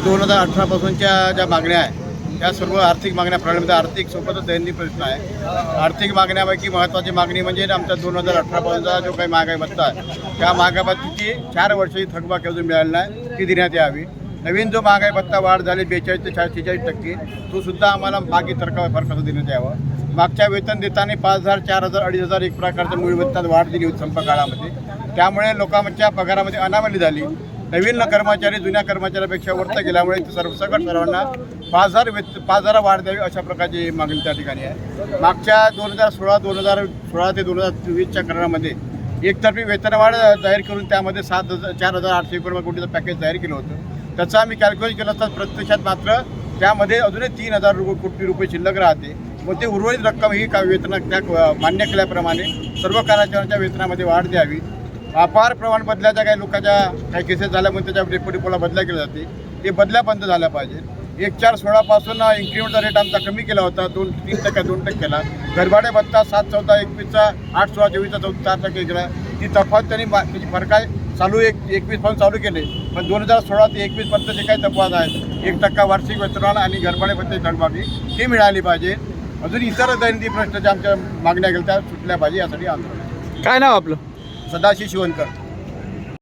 दोन हजार अठरापासूनच्या ज्या मागण्या आहेत त्या सर्व आर्थिक मागण्या प्रलंबित आर्थिक सोबतच दैनंदिन प्रश्न आहे. आर्थिक मागण्यापैकी महत्त्वाची मागणी म्हणजे आमचा दोन हजार अठरापासूनचा जो काही महागाई भत्ता आहे त्या महागाई भत्तीची चार वर्षाची थकबाकी अजून मिळाली नाही ती देण्यात यावी. नवीन जो महागाई भत्ता वाढ झाली बेचाळीस ते शेहेचाळीस टक्के तो सुद्धा आम्हाला मागे तरका फरकाचं देण्यात यावं. मागच्या वेतन देताना पाच हजार चार हजार अडीच हजार एक प्रकारच्या मूळ वेतनात वाढ दिली होती संप काळामध्ये त्यामुळे लोकांच्या पगारामध्ये अनामली झाली. नवीन कर्मचारी जुन्या कर्मचाऱ्यापेक्षा वरता गेल्यामुळे इथं सर्व सकट सर्वांना पाच हजार वेत पाच हजार वाढ द्यावी अशा प्रकारची मागणी त्या ठिकाणी आहे. मागच्या दोन हजार सोळा दोन हजार सोळा ते दोन हजार चोवीसच्या करारामध्ये एकतर्फी वेतनवाढ जाहीर करून त्यामध्ये सात हजार चार हजार आठशे एकोणपन्नास कोटीचं पॅकेज जाहीर केलं होतं. त्याचा आम्ही कॅल्क्युलेट केलं असता प्रत्यक्षात मात्र त्यामध्ये अजूनही तीन हजार रुपये कोटी रुपये शिल्लक राहते. मग ते उर्वरित रक्कम ही का वेतना त्या मान्य केल्याप्रमाणे सर्व कर्मचाऱ्यांच्या वेतनामध्ये वाढ द्यावी. अपार प्रमाण बदल्याच्या काही लोकांच्या काही केसेस झाल्यामुळे त्याच्या रेपोटिपोला बदल्या केल्या जाते ते बदल्या बंद झाल्या पाहिजे एक चार सोळापासून इन्क्रीमेंटचा रेट आमचा कमी केला होता दोन तीन टक्के दोन टक्केला केला. भत्ता सात चौदा एकवीसचा आठ सोळा चोवीसचा चौदा चार टक्के केला. ती तफावत त्यांनी मा- त्याची फरकाय चालू एक एकवीस चालू केले. पण दोन हजार सोळा ते एकवीसपर्यंत जे काही तफावत आहेत एक टक्का वार्षिक वेतनाला आणि गरबाडे भत्ते थकबाकी ती मिळाली पाहिजे अजून इतर दैनंदिन प्रश्न ज्या आमच्या मागण्या केल्या त्या सुटल्या पाहिजे यासाठी आंदोलन काय नाव आपलं? सदाशिव शिवणकर.